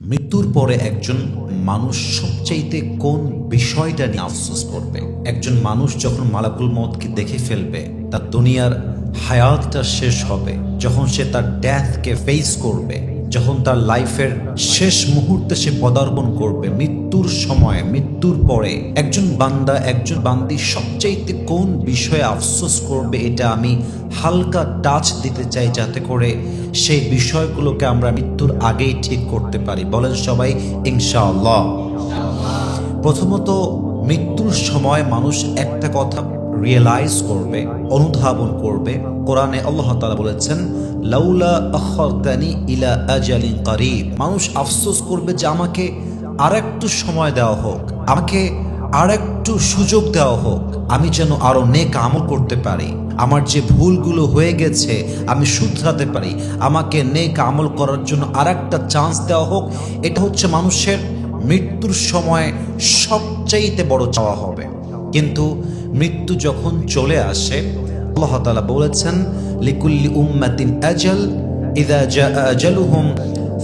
মৃত্যুর পরে একজন মানুষ সবচাইতে কোন বিষয়টা নিয়ে আফসোস করবে? একজন মানুষ যখন মালাকুল মতকে দেখে ফেলবে, তার দুনিয়ার হায়াতটা শেষ হবে। যখন সে তার ড্যাথকে ফেস করবে যখন তার লাইফের শেষ মুহূর্তে সে পদার্পণ করবে, মৃত্যুর সময়, মৃত্যুর পরে, একজন বান্দা, একজন বান্দি সবচাইতে কোন বিষয়ে আফসোস করবে এটা আমি হালকা টাচ দিতে চাই যাতে করে সেই বিষয়গুলোকে আমরা মৃত্যুর আগেই ঠিক করতে পারি। বলেন সবাই, ইনশাআল্লাহ। প্রথমত, মৃত্যুর সময় মানুষ একটা কথা রিয়েলাইজ করবে, অনুধাবন করবে, কোরআনে আল্লাহ তাআলা বলেছেন, লাউলা আখরতানি ইলা আজালিন করিব। মানুষ আফসোস করবে যে আমাকে আরেকটু সময় দেওয়া হোক, আমাকে আরেকটু সুযোগ দেওয়া হোক, আমি যেন আরও নেক আমল করতে পারি, আমার যে ভুলগুলো হয়ে গেছে আমি শুধরাতে পারি, আমাকে নেক আমল করার জন্য আর একটা চান্স দেওয়া হোক, এটা হচ্ছে মানুষের মৃত্যুর সময় সবচাইতে বড় চাওয়া হবে। কিন্তু মৃত্যু যখন চলে আসে, আল্লাহ তাআলা বলেছেন, লিকুল্লি উম্মাতিন আজাল, ইদা জাআ আজালুহুম,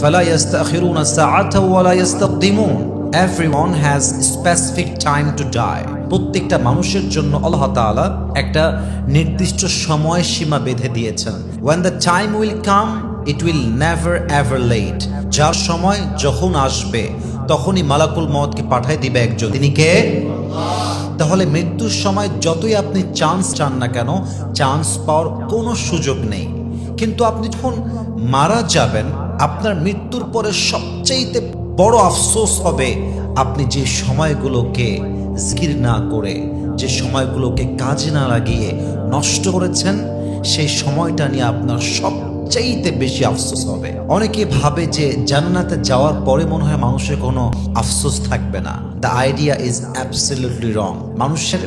ফালা ইস্তাখিরুনা সাআতাও ওয়ালা ইস্তাকদিমুন everyone has specific time to die প্রত্যেকটা মানুষের জন্য আল্লাহ তাআলা একটা নির্দিষ্ট সময় সীমা বেঁধে দিয়েছেন। When the time will come, it will never, ever late. যার সময় যখন আসবে, তখনই মালাকুল মতকে পাঠায় দিবে একজন। তিনি কে? তাহলে মৃত্যুর সময় যতই আপনি চান্স চান না কেন চান্স পাওয়ার কোনো সুযোগ নেই। কিন্তু আপনি যখন মারা যাবেন, আপনার মৃত্যুর পরে সবচেয়ে বড় আফসোস হবে আপনি যে সময়গুলোকে জিকির না করে, যে সময়গুলোকে কাজে না লাগিয়ে নষ্ট করেছেন, সেই সময়টা নিয়ে আপনার সবচাইতে বেশি আফসোস হবে। অনেকে ভাবে যে জান্নাতে যাওয়ার পরে মনে হয় মানুষের কোনো আফসোস থাকবে না। The idea is absolutely wrong মানুষের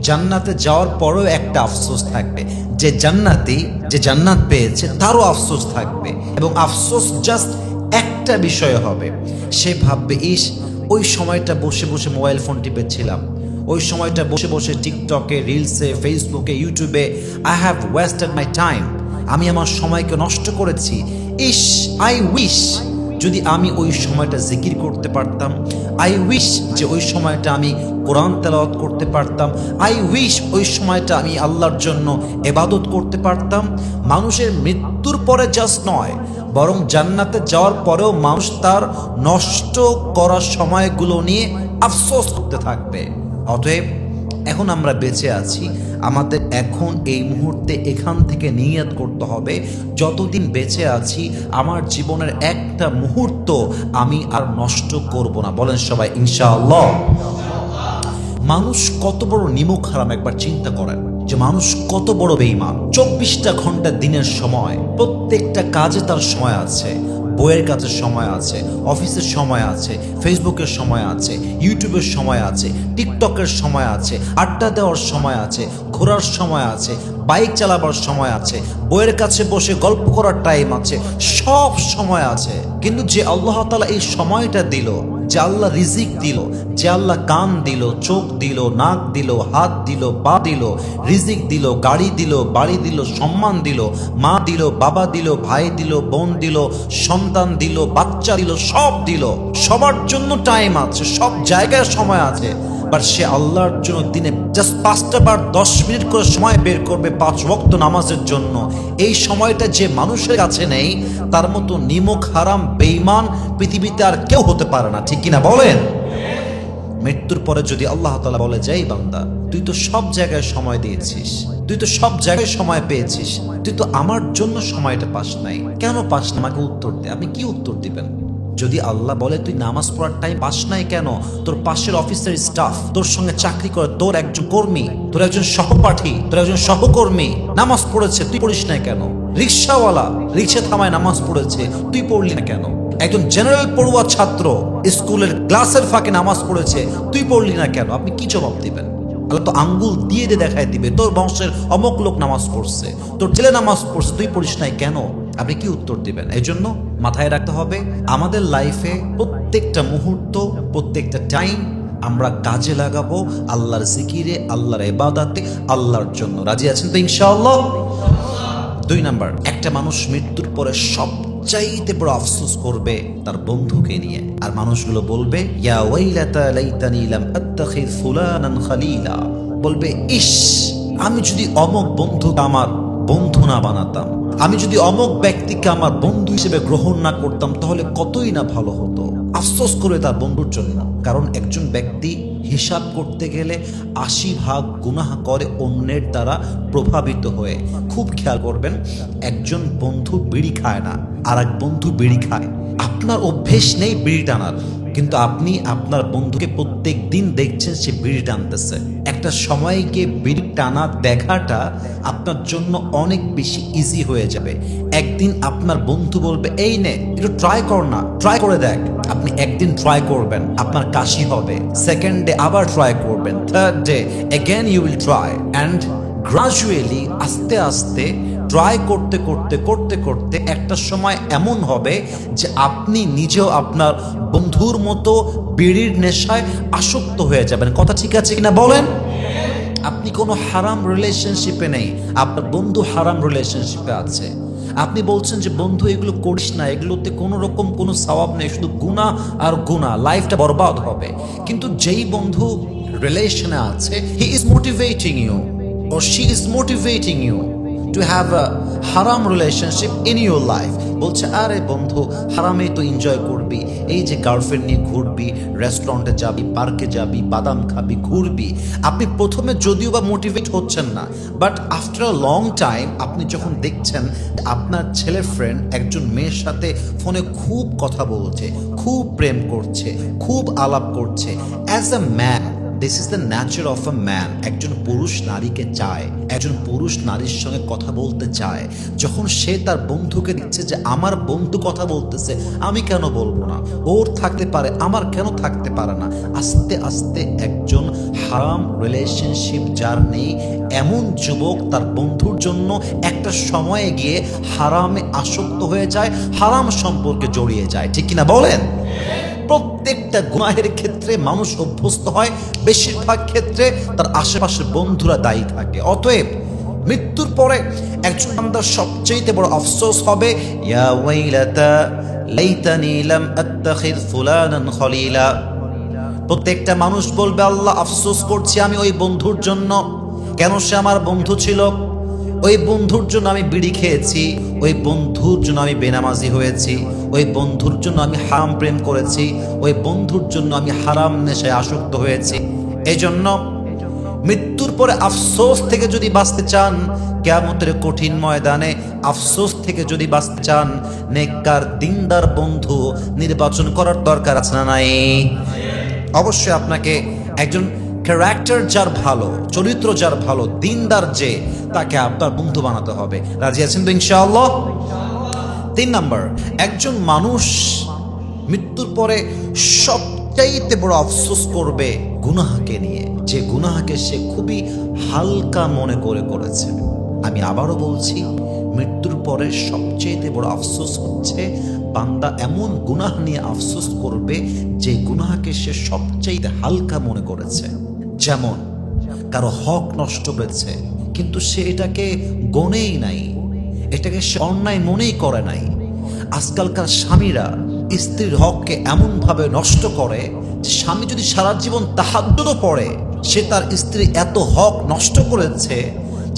জান্নাতে যাওয়ার পরেও একটা আফসোস থাকবে। যে জান্নাতি, যে জান্নাত পেয়েছে, তারও আফসোস থাকবে। এবং আফসোস জাস্ট একটা বিষয় হবে। সে ভাববে, ইস, ওই সময়টা বসে বসে মোবাইল ফোন টিপেছিলাম। ওই সময়টা বসে বসে টিকটকে রিলসে ফেসবুকে ইউটিউবে I have wasted my time আমি আমার সময়কে নষ্ট করেছি। ইস, আই উইশ যদি আমি ওই সময়টা জিকির করতে পারতাম। আই উইশ যে ওই সময়টা আমি কোরআন তেলাওয়াত করতে পারতাম। আই উইশ ওই সময়টা আমি আল্লাহর জন্য এবাদত করতে পারতাম। মানুষের মৃত্যুর পরে জাস্ট নয়, বরং জান্নাতে যাওয়ার পরেও মানুষ তার নষ্ট করার সময়গুলো নিয়ে আফসোস করতে থাকবে। অতএব এখন আমরা বেঁচে আছি। আমাদের এখন এই মুহূর্তে এখান থেকে নিয়াত করতে হবে। যতদিন বেঁচে আছি, আমার জীবনের একটা মুহূর্ত আমি আর নষ্ট করব না। বলেন সবাই, ইনশাআল্লাহ। মানুষ কত বড় নিমুখ হারাম একবার চিন্তা করেন যে মানুষ কত বড় বেইমান চব্বিশটা ঘণ্টা দিনের সময়, প্রত্যেকটা কাজে তার সময় আছে। বইয়ের কাছে সময় আছে, অফিসের সময় আছে ফেসবুকের সময় আছে ইউটিউবের সময় আছে টিকটকের সময় আছে, আড্ডা দেওয়ার সময় আছে, ঘোরার সময় আছে, বাইক চালাবার সময় আছে, বইয়ের কাছে বসে গল্প করার টাইম আছে, সব সময় আছে। কিন্তু যে আল্লাহ তালা এই সময়টা দিল যে আল্লাহ রিজিক দিল, যে আল্লাহ কান দিল, চোখ দিল, নাক দিল, হাত দিল, পা দিল, রিজিক দিল, গাড়ি দিল, বাড়ি দিল, সম্মান দিল, মা দিল, বাবা দিল, ভাই দিল, বোন দিল, সন্তান দিল, বাচ্চা দিল, সব দিল। সবার জন্য টাইম আছে, সব জায়গায় সময় আছে। বাট সে আল্লাহর জন্য দিনে জাস্ট পাঁচটা বার দশ মিনিট করে সময় বের করবে পাঁচ ওয়াক্ত নামাজের জন্য। এই সময়টা যে মানুষের কাছে নেই, তার মতো নিমক হারাম বেইমান পৃথিবীতে আর কেউ হতে পারে না। ঠিক কিনা বলেন? মৃত্যুর পরে যদি আল্লাহ তালা বলে, যাই বান্দা, তুই তো সব জায়গায় সময় দিয়েছিস, তুই তো সব জায়গায় সময় পেয়েছিস, তুই তো আমার জন্য সময়টা পাস নাই। কেন পাস না আমাকে উত্তর দে। আপনি কি উত্তর দিবেন? যদি আল্লাহ বলে, তুই নামাজ পড়ার টাইম পাস নাই কেন? তোর পাশের অফিসের স্টাফ তোর সঙ্গে চাকরি করে, তোর একজন কর্মী, তোর একজন সহপাঠী, তোর একজন সহকর্মী, নামাজ পড়েছে, তুই পড়িস নাই কেন? রিক্সাওয়ালা, রিক্সা থামায় নামাজ পড়েছে, তুই পড়লি না কেন? একজন জেনারেল পড়ুয়া ছাত্র, স্কুলের ক্লাসের ফাঁকে নামাজ পড়েছে, তুই পড়লি না কেন? আপনি কি জবাব দিবেন? আল্লাহ তো আঙ্গুল দিয়ে দিয়ে দেখায় দিবে, তোর বংশের অমক লোক নামাজ পড়ছে, তোর ছেলে নামাজ পড়ছে, তুই পড়িস নাই কেন? আপনি কি উত্তর দিবেন? এই জন্য মাথায় রাখতে হবে, আমাদের লাইফে প্রত্যেকটা মুহূর্ত, প্রত্যেকটা টাইম আমরা কাজে লাগাবো আল্লাহর জিকিরে আল্লাহর এবাদাতে আল্লাহর জন্য। রাজি আছেন তো ইনশাআল্লাহ? দুই নাম্বার, একটা মানুষ মৃত্যুর পরে সব সবচাইতে বড় আফসোস করবে তার বন্ধুকে নিয়ে। আর মানুষগুলো বলবে, ইয়া বলবে, ইস, আমি যদি অমক বন্ধু আমার বন্ধু না বানাতাম আমি যদি অমক ব্যক্তিকে আমার বন্ধু হিসেবে গ্রহণ না করতাম, তাহলে কতই না ভালো হতো? আফসোস করে তার বন্ধুর জন্য কারণ একজন ব্যক্তি হিসাব করতে গেলে আশি ভাগ গুনাহ করে অন্যের দ্বারা প্রভাবিত হয়ে। খুব খেয়াল করবেন, একজন বন্ধু বিড়ি খায় না আর এক বন্ধু বিড়ি খায়। আপনার অভ্যেস নেই বিড়ি টানার। কিন্তু আপনি আপনার বন্ধুকে প্রত্যেক দিন দেখছেন সে বিড়ি টানতেছে। একটা সময় গিয়ে বিড়ি টানা দেখাটা আপনার জন্য অনেক বেশি ইজি হয়ে যাবে। একদিন আপনার বন্ধু বলবে, এই নে, একটু ট্রাই কর না ট্রাই করে দেখ। আপনি একদিন ট্রাই করবেন, আপনার কাশি হবে। সেকেন্ড ডে আবার ট্রাই করবেন third day again you will try and gradually আস্তে আস্তে ট্রাই করতে করতে করতে করতে একটা সময় এমন হবে যে আপনি নিজেও আপনার বন্ধুর মতো বিড়ির নেশায় আসক্ত হয়ে যাবেন। কথা ঠিক আছে কিনা বলেন? আপনি কোনো হারাম রিলেশনশিপে নেই। আপনার বন্ধু হারাম রিলেশনশিপে আছে। আপনি বলছেন যে, বন্ধু, এগুলো করিস না। এগুলোতে কোনো রকম কোনো সওয়াব নেই। শুধু গুণা আর গুণা। লাইফটা বরবাদ হবে। কিন্তু যেই বন্ধু রিলেশনে আছে he is motivating you or she is motivating you to have a হারাম রিলেশনশিপ ইন ইউর লাইফ বলছে, আরে বন্ধু, হারামেই তো এনজয় করবি। এই যে গার্লফ্রেন্ড নিয়ে ঘুরবি রেস্টুরেন্টে যাবি পার্কে যাবি, বাদাম খাবি, ঘুরবি, আপনি প্রথমে যদিও বা মোটিভেট হচ্ছেন না but after a long time আপনি যখন দেখছেন আপনার ছেলে ফ্রেন্ড একজন মেয়ের সাথে ফোনে খুব কথা বলছে, খুব প্রেম করছে, খুব আলাপ করছে as a man this is the nature of a man একজন পুরুষ নারীকে চায়, একজন পুরুষ নারীর সঙ্গে কথা বলতে চায়। যখন সে তার বন্ধুকে দিচ্ছে যে, আমার বন্ধু কথা বলতেছে, আমি কেন বলব না? ওর থাকতে পারে, আমার কেন থাকতে পারে না? আস্তে আস্তে একজন হারাম রিলেশনশিপ যার নেই এমন যুবক তার বন্ধুর জন্য একটা সময়ে গিয়ে হারামে আসক্ত হয়ে যায়, হারাম সম্পর্কে জড়িয়ে যায়। ঠিক কিনা বলেন? প্রত্যেকটা গুনাহের ক্ষেত্রে মানুষ অভ্যস্ত হয়, বেশিরভাগ ক্ষেত্রে তার আশেপাশের বন্ধুরা দায়ী থাকে। অতএব মৃত্যুর পরে একজন বান্দার সবচেয়ে বড় আফসোস হবে, ইয়া প্রত্যেকটা মানুষ বলবে, আল্লাহ, আফসোস করছি আমি ওই বন্ধুর জন্য। কেন সে আমার বন্ধু ছিল? ওই বন্ধুর জন্য আমি বিড়ি খেয়েছি, ওই বন্ধুর জন্য আমি বেনামাজি হয়েছি, ওই বন্ধুর জন্য আমি হারাম প্রেম করেছি, ওই বন্ধুর জন্য আমি হারাম নেশায় আসক্ত হয়েছি। এই জন্য মৃত্যুর পরে আফসোস থেকে যদি বাঁচতে চান, কেয়ামতের কঠিন ময়দানে আফসোস থেকে যদি বাঁচতে চান, নেককার দিনদার বন্ধু নির্বাচন করার দরকার আছে না নাই? অবশ্যই আপনাকে একজন ক্যারেক্টার যার ভালো, চরিত্র যার ভালো, দিনদার যে, তাকে আপনার বন্ধু বানাতে হবে। রাজি আছেন তো ইনশাআল্লাহ? তিন নাম্বার, একজন মানুষ মৃত্যুর পরে সবচাইতে বড় আফসোস করবে গুনাহাকে নিয়ে। যে গুনাহাকে সে খুবই হালকা মনে করে করেছে। আমি আবারও বলছি, মৃত্যুর পরে সবচেয়ে বড় আফসোস হচ্ছে, বান্দা এমন গুনাহ নিয়ে আফসোস করবে যে গুনাহাকে সে সবচেয়ে হালকা মনে করেছে। যেমন, কারও হক নষ্ট করেছে কিন্তু সে এটাকে গনেই নাই, এটাকে সে অন্যায় মনেই করে নাই। আজকালকার স্বামীরা স্ত্রীর হককে এমনভাবে নষ্ট করে যে স্বামী যদি সারা জীবন তাহাদ্দুরও পড়ে, সে তার স্ত্রী এত হক নষ্ট করেছে,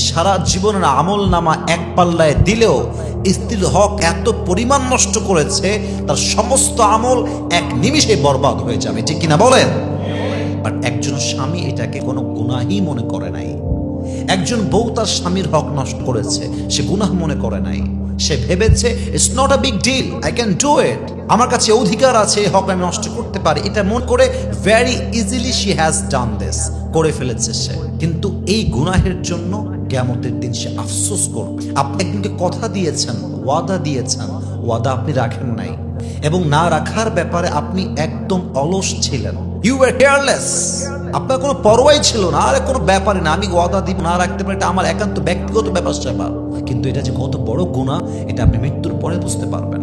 সারা জীবনের আমল নামা এক পাল্লায় দিলেও স্ত্রীর হক এত পরিমাণ নষ্ট করেছে, তার সমস্ত আমল এক নিমিষে বরবাদ হয়ে যাবে। ঠিক কিনা বলেন? বাট একজন স্বামী এটাকে কোনো গুনাহি মনে করে নাই। একজন বউ তার স্বামীর হক নষ্ট করেছে, সে গুনাহ মনে করে নাই। সে ভেবেছে it's not a big deal I can do it আমার কাছে অধিকার আছে হক আমি নষ্ট করতে পারি। এটা মন করে very easily she has done this করে ফেলেছে সে। কিন্তু এই গুনাহের জন্য কেমতের দিন সে আফসোস করবে। আপনি একদিনকে কথা দিয়েছেন, ওয়াদা দিয়েছেন, ওয়াদা আপনি রাখেন নাই। এবং না রাখার ব্যাপারে আপনি একদম অলস ছিলেন। ইউ ওয়ার কেয়ারলেস আপনার কোনো পরোয়াই ছিল না, আর কোনো ব্যাপারে না, আমি ওয়াদা দিব, না রাখতে পারি, এটা আমার একান্ত ব্যক্তিগত ব্যাপার স্যাপার। কিন্তু এটা যে কত বড় গুণা এটা আপনি মৃত্যুর পরে বুঝতে পারবেন।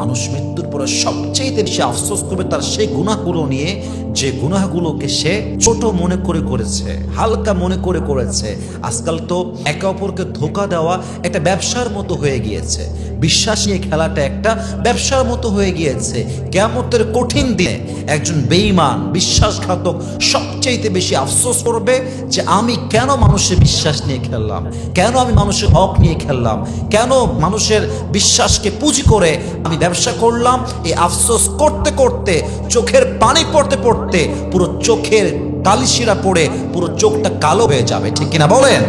মানুষ মৃত্যুর পরে সবচেয়ে বেশি আফসোস করবে তার সেই গুণাগুলো নিয়ে যে গুনাহগুলোকে সে ছোট মনে করে করেছে, হালকা মনে করে করেছে, আজকাল তো একে অপরকে ধোকা দেওয়া একটা ব্যবসার মতো হয়ে গিয়েছে। বিশ্বাস নিয়ে খেলাটা একটা ব্যবসার মতো হয়ে গিয়েছে। কেমতের কঠিন দিনে একজন বেঈমান, বিশ্বাসঘাতক সবচাইতে বেশি আফসোস করবে যে আমি কেন মানুষের বিশ্বাস নিয়ে খেললাম? কেন আমি মানুষের হক নিয়ে খেললাম? কেন মানুষের বিশ্বাসকে পুঁজি করে আমি ব্যবসা করলাম? এই আফসোস করতে করতে চোখের পানি পড়তে পড়তে পুরো চোখের তালিশিরা পড়ে পুরো চোখটা কালো হয়ে যাবে ঠিক কিনা বলেন?